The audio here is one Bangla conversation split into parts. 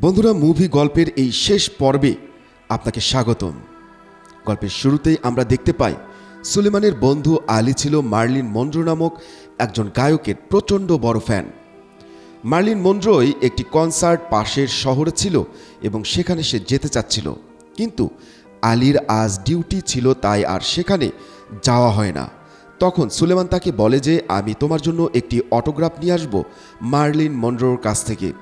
বন্ধুরা মুভি গল্পের এই শেষ পর্বে আপনাকে স্বাগতম। গল্পের শুরুতেই আমরা দেখতে পাই, সুলেমানের বন্ধু আলী ছিল মার্লিন মন্ড্রো নামক একজন গায়কের প্রচণ্ড বড় ফ্যান মার্লিন মন্ড্রোই একটি কনসার্ট পাশের শহরে ছিল এবং সেখানে সে যেতে চাচ্ছিল। কিন্তু আলীর আজ ডিউটি ছিল তাই আর সেখানে যাওয়া হয় না। তখন সুলেমান তাকে বলে যে, আমি তোমার জন্য একটি অটোগ্রাফ নিয়ে আসব মার্লিন মন্ড্রোর কাছ থেকে।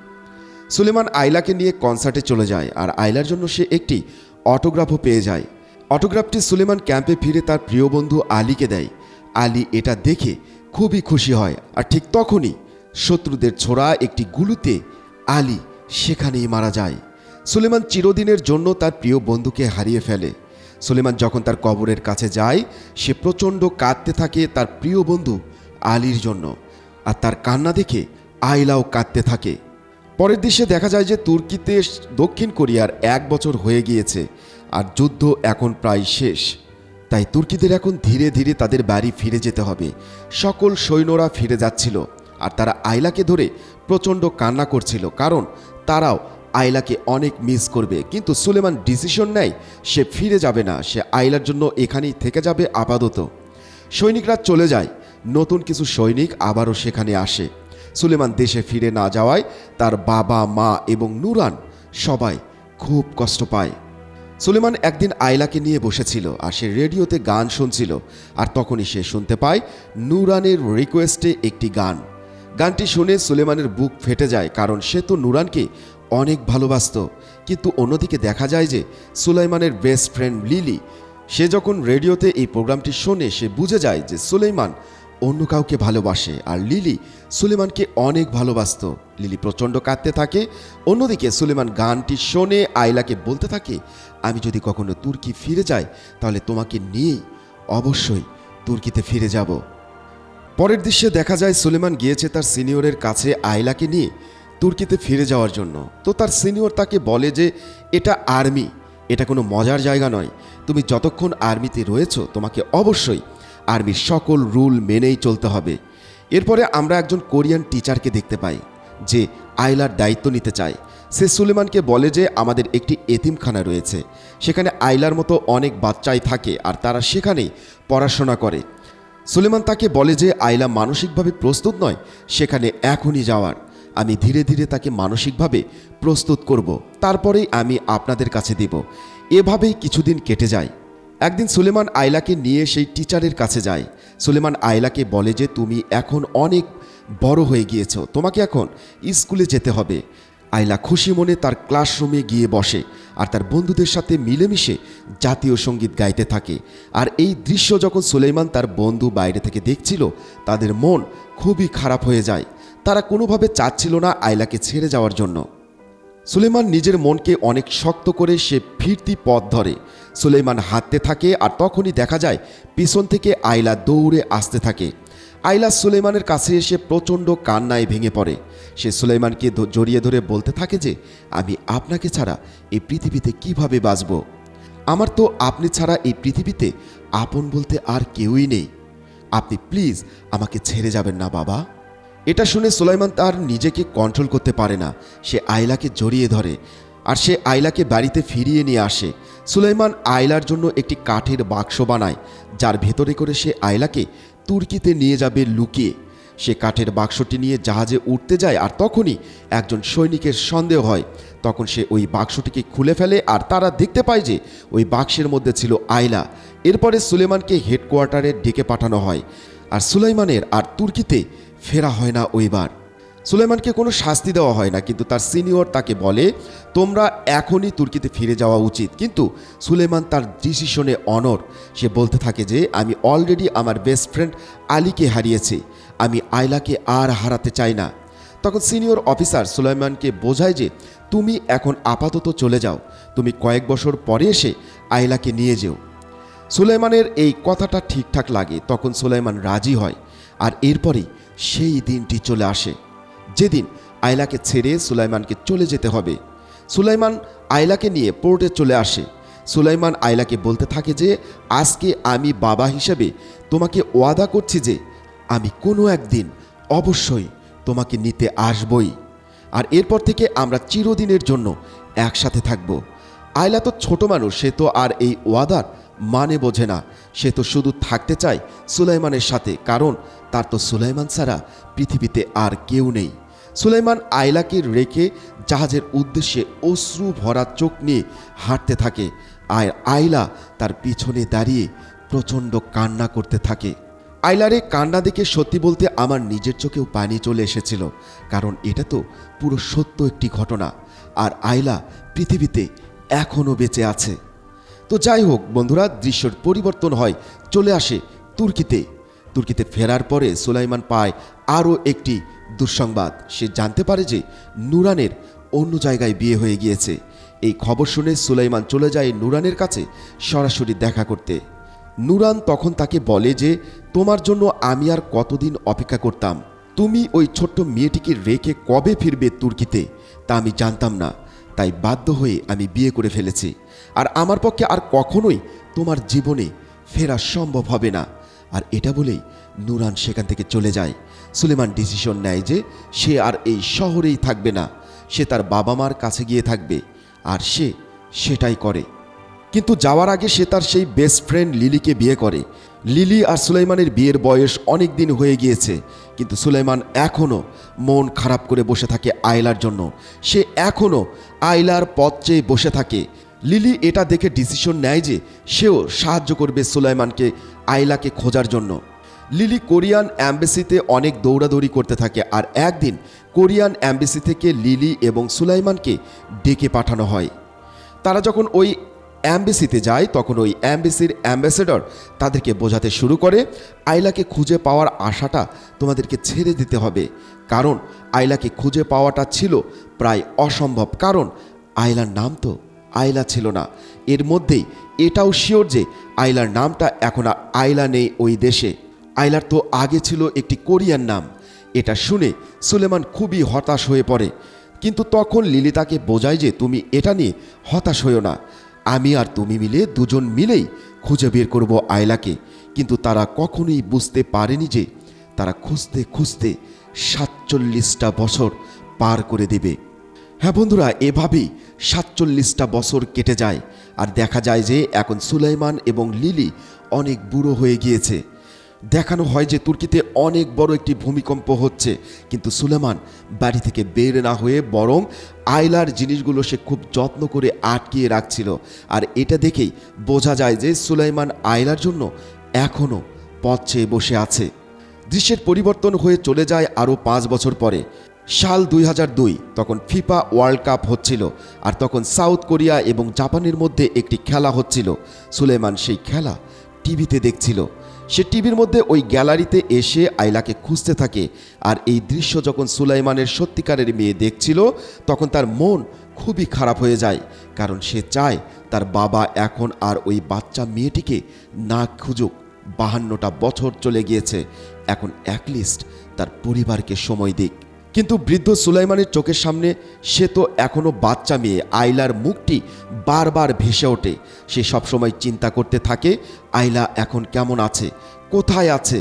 সুলেমান আইলাকে নিয়ে কনসার্টে চলে যায় আর আইলার জন্য সে একটি অটোগ্রাফও পেয়ে যায়। অটোগ্রাফটি সুলেমান ক্যাম্পে ফিরে তার প্রিয় বন্ধু আলীকে দেয়। আলী এটা দেখে খুবই খুশি হয় আর ঠিক তখনই শত্রুদের ছোড়া একটি গুলুতে আলী সেখানেই মারা যায়। সুলেমান চিরদিনের জন্য তার প্রিয় বন্ধুকে হারিয়ে ফেলে। সুলেমান যখন তার কবরের কাছে যায়, সে প্রচণ্ড কাঁদতে থাকে তার প্রিয় বন্ধু আলীর জন্য। আর তার কান্না দেখে আইলাও কাঁদতে থাকে। পরের দৃশ্যে দেখা যায় যে তুর্কিতে দক্ষিণ কোরিয়ার এক বছর হয়ে গিয়েছে, আর যুদ্ধ এখন প্রায় শেষ। তাই তুর্কিদের এখন ধীরে ধীরে তাদের বাড়ি ফিরে যেতে হবে। সকল সৈন্যরা ফিরে যাচ্ছিল, আর তারা আইলাকে ধরে প্রচণ্ড কান্না করছিল, কারণ তারাও আইলাকে অনেক মিস করবে। কিন্তু সুলেমান ডিসিশন নেয়, সে ফিরে যাবে না, সে আইলার জন্য এখানেই থেকে যাবে আপাতত। সৈনিকরা চলে যায়, নতুন কিছু সৈনিক আবারও সেখানে আসে। সুলেমান দেশে ফিরে না যাওয়ায় তার বাবা, মা এবং নুরান সবাই খুব কষ্ট পায়। সুলেমান একদিন আয়লাকে নিয়ে বসেছিল আর সে রেডিওতে গান শুনছিল আর তখনই সে শুনতে পায় নুরানের রিকোয়েস্টে একটি গান। গানটি শুনে সুলেমানের বুক ফেটে যায় কারণ সে তো নুরানকে অনেক ভালোবাসত। কিন্তু অন্যদিকে দেখা যায় যে সুলাইমানের বেস্ট ফ্রেন্ড লিলি, সে যখন রেডিওতে এই প্রোগ্রামটি শোনে সে বুঝে যায় যে সুলেইমান অন্য কাউকে ভালোবাসে। আর লিলি সুলেমানকে অনেক ভালোবাসত। লিলি প্রচণ্ড কাঁদতে থাকে। অন্যদিকে সুলেমান গানটি শোনে আইলাকে বলতে থাকে, আমি যদি কখনো তুর্কি ফিরে যাই, তাহলে তোমাকে নিয়েই অবশ্যই তুর্কিতে ফিরে যাব। পরের দৃশ্যে দেখা যায়, সুলেমান গিয়েছে তার সিনিয়রের কাছে আইলাকে নিয়ে তুর্কিতে ফিরে যাওয়ার জন্য। তো তার সিনিয়র তাকে বলে যে, এটা আর্মি। এটা কোনো মজার জায়গা নয়। তুমি যতক্ষণ আর্মিতে রয়েছো, তোমাকে অবশ্যই আর্মির সকল রুল মেনেই চলতে হবে। এরপরে আমরা একজন কোরিয়ান টিচারকে দেখতে পাই, যে আইলার দায়িত্ব নিতে চায়। সে সুলেমানকে বলে যে আমাদের একটি এতিমখানা রয়েছে। সেখানে আইলার মতো অনেক বাচ্চাই থাকে আর তারা সেখানেই পড়াশোনা করে। সুলেমান তাকে বলে যে আইলা মানসিকভাবে প্রস্তুত নয়, সেখানে এখনই যাওয়ার। আমি ধীরে ধীরে তাকে মানসিকভাবে প্রস্তুত করব। তারপরেই আমি আপনাদের কাছে দেব। এভাবেই কিছুদিন কেটে যায়। একদিন সুলেমান আয়লাকে নিয়ে সেই টিচারের কাছে যায়। সুলেমান আয়লাকে বলে যে, তুমি এখন অনেক বড় হয়ে গিয়েছো। তোমাকে এখন স্কুলে যেতে হবে। আয়লা খুশি মনে তার ক্লাসরুমে গিয়ে বসে আর তার বন্ধুদের সাথে মিলেমিশে জাতীয় সংগীত গাইতে থাকে। আর এই দৃশ্য যখন সুলেমান তার বন্ধু বাইরে থেকে দেখছিল, তাদের মন খুবই খারাপ হয়ে যায়। তারা কোনোভাবে চাচ্ছিল না আয়লাকে ছেড়ে যাওয়ার জন্য। সুলেমান নিজের মনকে অনেক শক্ত করে সে ফিরতি পথ ধরে। সুলেমান হাঁটতে থাকে আর তখনই দেখা যায় পিছন থেকে আইলা দৌড়ে আসতে থাকে। আইলা সুলেমানের কাছে এসে প্রচণ্ড কান্নায় ভেঙে পড়ে। সে সুলেমানকে জড়িয়ে ধরে বলতে থাকে যে, আমি আপনাকে ছাড়া এই পৃথিবীতে কীভাবে বাঁচব? আমার তো আপনি ছাড়া এই পৃথিবীতে আপন বলতে আর কেউই নেই। আপনি প্লিজ আমাকে ছেড়ে যাবেন না বাবা। এটা শুনে সুলাইমান তার নিজেকে কন্ট্রোল করতে পারে না। সে আইলাকে জড়িয়ে ধরে আর সে আইলাকে বাড়িতে ফিরিয়ে নিয়ে আসে। সুলাইমান আইলার জন্য একটি কাঠের বাক্স বানায়, যার ভেতরে করে সে আইলাকে তুর্কিতে নিয়ে যাবে লুকিয়ে। সে কাঠের বাক্সটি নিয়ে জাহাজে উঠতে যায় আর তখনই একজন সৈনিকের সন্দেহ হয়। তখন সে ওই বাক্সটিকে খুলে ফেলে আর তারা দেখতে পায় যে ওই বাক্সের মধ্যে ছিল আইলা এরপরে সুলেমানকে হেডকোয়ার্টারে ডেকে পাঠানো হয়। আর সুলাইমানের আর তুর্কিতে ফেরা হয় না ওইবার সুলেমানকে কোনো শাস্তি দেওয়া হয় না, কিন্তু তার সিনিয়র তাকে বলে, তোমরা এখনই তুর্কিতে ফিরে যাওয়া উচিত। কিন্তু সুলেমান তার ডিসিশনে অনর সে বলতে থাকে যে, আমি অলরেডি আমার বেস্ট ফ্রেন্ড আলীকে হারিয়েছি। আমি আয়লাকে আর হারাতে চাই না। তখন সিনিয়র অফিসার সুলাইমানকে বোঝায় যে, তুমি এখন আপাতত চলে যাও। তুমি কয়েক বছর পরে এসে আয়লাকে নিয়ে যেও। সুলাইমানের এই কথাটা ঠিকঠাক লাগে, তখন সুলাইমান রাজি হয়। আর এরপরেই সেই দিনটি চলে আসে। যেদিন আয়লাকে ছেড়ে সুলাইমানকে চলে যেতে হবে। সুলাইমান আয়লাকে নিয়ে পোর্টে চলে আসে। সুলাইমান আয়লাকে বলতে থাকে যে, আজকে আমি বাবা হিসেবে তোমাকে ওয়াদা করছি যে, আমি কোনো একদিন অবশ্যই তোমাকে নিতে আসবই। আর এরপর থেকে আমরা চিরদিনের জন্য একসাথে থাকব। আয়লা তো ছোট মানুষ, সে তো আর এই ওয়াদার মানে বোঝে না। সে তো শুধু থাকতে চায় সুলাইমানের সাথে। কারণ তার তো সুলাইমান ছাড়া পৃথিবীতে আর কেউ নেই। সুলাইমান আয়লাকে রেখে জাহাজের উদ্দেশ্যে অশ্রু ভরা চোখ নিয়ে হাঁটতে থাকে আর আয়লা তার পিছনে দাঁড়িয়ে প্রচণ্ড কান্না করতে থাকে। আইলারে কান্না দেখে সত্যি বলতে আমার নিজের চোখেও পানি চলে এসেছিল, কারণ এটা তো পুরো সত্য একটি ঘটনা, আর আইলা পৃথিবীতে এখনও বেঁচে আছে। তো যাই হোক বন্ধুরা, দৃশ্যর পরিবর্তন হয়, চলে আসে তুর্কিতে। তুর্কিতে ফেরার পরে সুলাইমান পায় আরও একটি দুঃসংবাদ। সে জানতে পারে যে নুরানের অন্য জায়গায় বিয়ে হয়ে গিয়েছে। এই খবর শুনে সুলাইমান চলে যায় নুরানের কাছে সরাসরি দেখা করতে। নুরান তখন তাকে বলে যে, তোমার জন্য আমি আর কতদিন অপেক্ষা করতাম। তুমি ওই ছোট্ট মেয়েটিকে রেখে কবে ফিরবে তুর্কিতে? তা আমি জানতাম না। তাই বাধ্য হয়ে আমি বিয়ে করে ফেলেছি। আর আমার পক্ষে আর কখনোই তোমার জীবনে ফেরা সম্ভব হবে না। আর এটা বলেই নুরান সেখান থেকে চলে যায়। সুলেমান ডিসিশন নেয় যে সে আর এই শহরেই থাকবে না, সে তার বাবা মার কাছে গিয়ে থাকবে আর সে সেটাই করে। কিন্তু যাওয়ার আগে সে তার সেই বেস্ট ফ্রেন্ড লিলিকে বিয়ে করে। লিলি আর সুলাইমানের বিয়ের বয়স অনেক দিন হয়ে গিয়েছে, কিন্তু সুলাইমান এখনও মন খারাপ করে বসে থাকে আয়লার জন্য। সে এখনও আয়লার পথ চেয়ে বসে থাকে লিলি এটা দেখে ডিসিশন নেয় যে সেও সাহায্য করবে সুলাইমানকে আয়লাকে খোঁজার জন্য। লিলি কোরিয়ান অ্যাম্বাসিতে অনেক দৌড়াদৌড়ি করতে থাকে আর একদিন কোরিয়ান অ্যাম্বাসি থেকে লিলি এবং সুলাইমানকে ডেকে পাঠানো হয়। তারা যখন ওই অ্যাম্বাসিতে যায়, তখন ওই অ্যাম্বাসির অ্যাম্বাসেডর তাদেরকে বোঝাতে শুরু করে, আইলাকে খুঁজে পাওয়ার আশাটা তোমাদেরকে ছেড়ে দিতে হবে। কারণ আইলাকে খুঁজে পাওয়াটা ছিল প্রায় অসম্ভব। কারণ আইলার নাম তো আইলা ছিল না। এর মধ্যেই এটাও শিওর যে আইলার নামটা এখন আর আয়লা নেই ওই দেশে। আইলার তো আগে ছিল একটি কোরিয়ান নাম। এটা শুনে সুলেমান খুবই হতাশ হয়ে পড়ে। কিন্তু তখন লিলি তাকে বোঝায় যে তুমি এটা নিয়ে হতাশ হইও না। আমি আর তুমি মিলে দুজন মিলেই খুঁজে বের করব আয়লাকে। কিন্তু তারা কখনোই বুঝতে পারেনি যে তারা খুঁজতে খুঁজতে সাতচল্লিশটা বছর পার করে দেবে। হ্যাঁ বন্ধুরা, এভাবেই সাতচল্লিশটা বছর কেটে যায় আর দেখা যায় যে এখন সুলাইমান এবং লিলি অনেক বুড়ো হয়ে গিয়েছে। দেখানো হয় যে তুর্কিতে অনেক বড় একটি ভূমিকম্প হচ্ছে, কিন্তু সুলেমান বাড়ি থেকে বের না হয়ে বরং আয়লার জিনিসগুলো সে খুব যত্ন করে আটকিয়ে রাখছিল। আর এটা দেখেই বোঝা যায় যে সুলাইমান আয়লার জন্য এখনও পথ চেয়ে বসে আছে। দৃশ্যের পরিবর্তন হয়ে চলে যায় আরও পাঁচ বছর পরে। সাল দুই তখন ফিফা ওয়ার্ল্ড কাপ হচ্ছিল আর তখন সাউথ কোরিয়া এবং জাপানের মধ্যে একটি খেলা হচ্ছিল। সুলেমান সেই খেলা টিভিতে দেখছিল। সে টিভির মধ্যে ওই গ্যালারিতে এসে আইলাকে খুঁজতে থাকে আর এই দৃশ্য যখন সুলাইমানের সত্যিকারের মেয়ে দেখছিল, তখন তার মন খুবই খারাপ হয়ে যায় কারণ সে চায় তার বাবা এখন আর ওই বাচ্চা মেয়েটিকে না খুঁজুক। বাহান্নটা বছর চলে গিয়েছে। এখন অ্যাটলিস্ট তার পরিবারকে সময় দিক। কিন্তু বৃদ্ধ সুলাইমানের চোখের সামনে সে তো এখনও বাচ্চা মেয়ে, আইলার মুখটি বারবার ভেসে ওঠে। সে সবসময় চিন্তা করতে থাকে, আইলা এখন কেমন আছে, কোথায় আছে,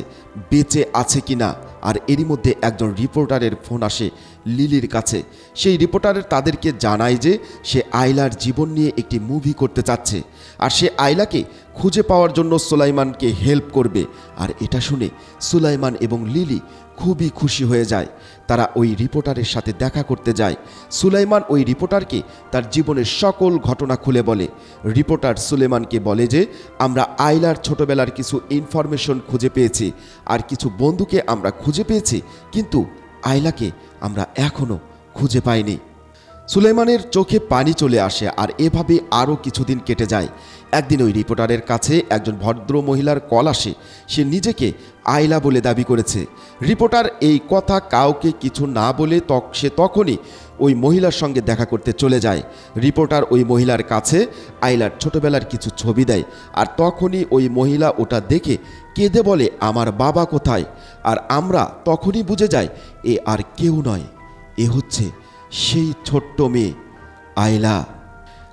বেঁচে আছে কিনা? আর এরই মধ্যে একজন রিপোর্টারের ফোন আসে লিলির কাছে। সেই রিপোর্টারের তাদেরকে জানায় যে সে আইলার জীবন নিয়ে একটি মুভি করতে চাচ্ছে। আর সে আইলাকে খুঁজে পাওয়ার জন্য সুলাইমানকে হেল্প করবে। আর এটা শুনে সুলাইমান এবং লিলি খুবই খুশি হয়ে যায়। তারা ওই রিপোর্টারের সাথে দেখা করতে যায়। সুলাইমান ওই রিপোর্টারকে তার জীবনের সকল ঘটনা খুলে বলে। রিপোর্টার সুলেমানকে বলে যে, আমরা আইলার ছোটবেলার কিছু ইনফরমেশন খুঁজে পেয়েছি। আর কিছু বন্ধুকে আমরা খুঁজে পেয়েছি, কিন্তু আইলাকে আমরা এখনও খুঁজে পাইনি। সুলেমানের চোখে পানি চলে আসে আর এভাবে আরও কিছুদিন কেটে যায়। একদিন ওই রিপোর্টারের কাছে একজন ভদ্র মহিলার কল আসে। সে নিজেকে আইলা বলে দাবি করেছে। রিপোর্টার এই কথা কাউকে কিছু না বলে তক সে তখনই ওই মহিলার সঙ্গে দেখা করতে চলে যায়। রিপোর্টার ওই মহিলার কাছে আইলার ছোটবেলার কিছু ছবি দেয় আর তখনই ওই মহিলা ওটা দেখে কেঁদে বলে, আমার বাবা কোথায়? আর আমরা তখনই বুঝে যাই, এ আর কেউ নয়, এ হচ্ছে সেই ছোট্ট মেয়ে, আয়লা।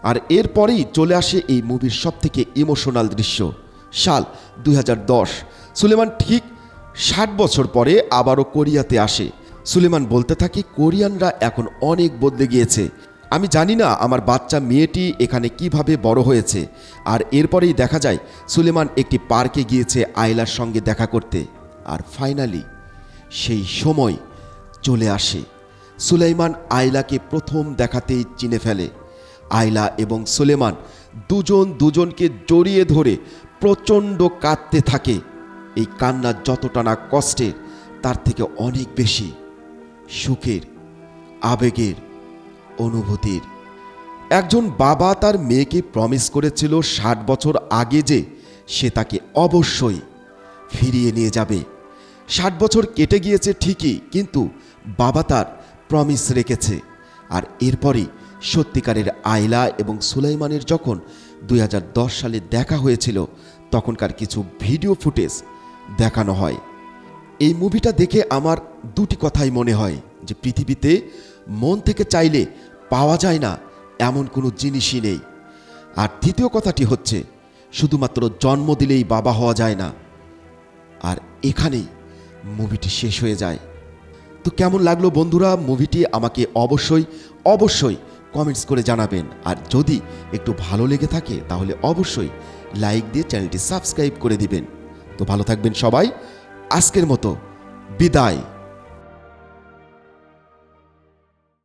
আর এরপরেই চলে আসে এই মুভির সব থেকে ইমোশনাল দৃশ্য। সাল দুই হাজার দশ। সুলেমান ঠিক ষাট বছর পরে আবারও কোরিয়াতে আসে। সুলেমান বলতে থাকে, কোরিয়ানরা এখন অনেক বদলে গিয়েছে। আমি জানি না আমার বাচ্চা মেয়েটি এখানে কীভাবে বড় হয়েছে। আর এরপরেই দেখা যায়, সুলেমান একটি পার্কে গিয়েছে আয়লার সঙ্গে দেখা করতে। আর ফাইনালি সেই সময় চলে আসে। সুলাইমান আইলাকে প্রথম দেখাতেই চিনে ফেলে। আয়লা এবং সুলেমান দুজন দুজনকে জড়িয়ে ধরে প্রচণ্ড কাঁদতে থাকে। এই কান্না যতটা না কষ্টের, তার থেকে অনেক বেশি সুখের, আবেগের, অনুভূতির। একজন বাবা তার মেয়েকে প্রমিস করেছিল ষাট বছর আগে যে সে তাকে অবশ্যই ফিরিয়ে নিয়ে যাবে। ষাট বছর কেটে গিয়েছে ঠিকই, কিন্তু বাবা তার প্রমিস রেখেছে। আর এরপরই সত্যিকারের আয়লা এবং সুলাইমানের যখন দু হাজার দশ সালে দেখা হয়েছিল, তখনকার কিছু ভিডিও ফুটেজ দেখানো হয়। এই মুভিটা দেখে আমার দুটি কথাই মনে হয়, যে পৃথিবীতে মন থেকে চাইলে পাওয়া যায় না এমন কোনো জিনিসই নেই। আর দ্বিতীয় কথাটি হচ্ছে, শুধুমাত্র জন্ম দিলেই বাবা হওয়া যায় না। আর এখানেই মুভিটি শেষ হয়ে যায়। তো কেমন লাগল বন্ধুরা মুভিটি আমাকে অবশ্যই অবশ্যই কমেন্টস করে জানাবেন। আর যদি একটু ভালো লেগে থাকে, তাহলে অবশ্যই লাইক দিয়ে চ্যানেলটি সাবস্ক্রাইব করে দিবেন। তো ভালো থাকবেন সবাই। আজকের মতো বিদায়।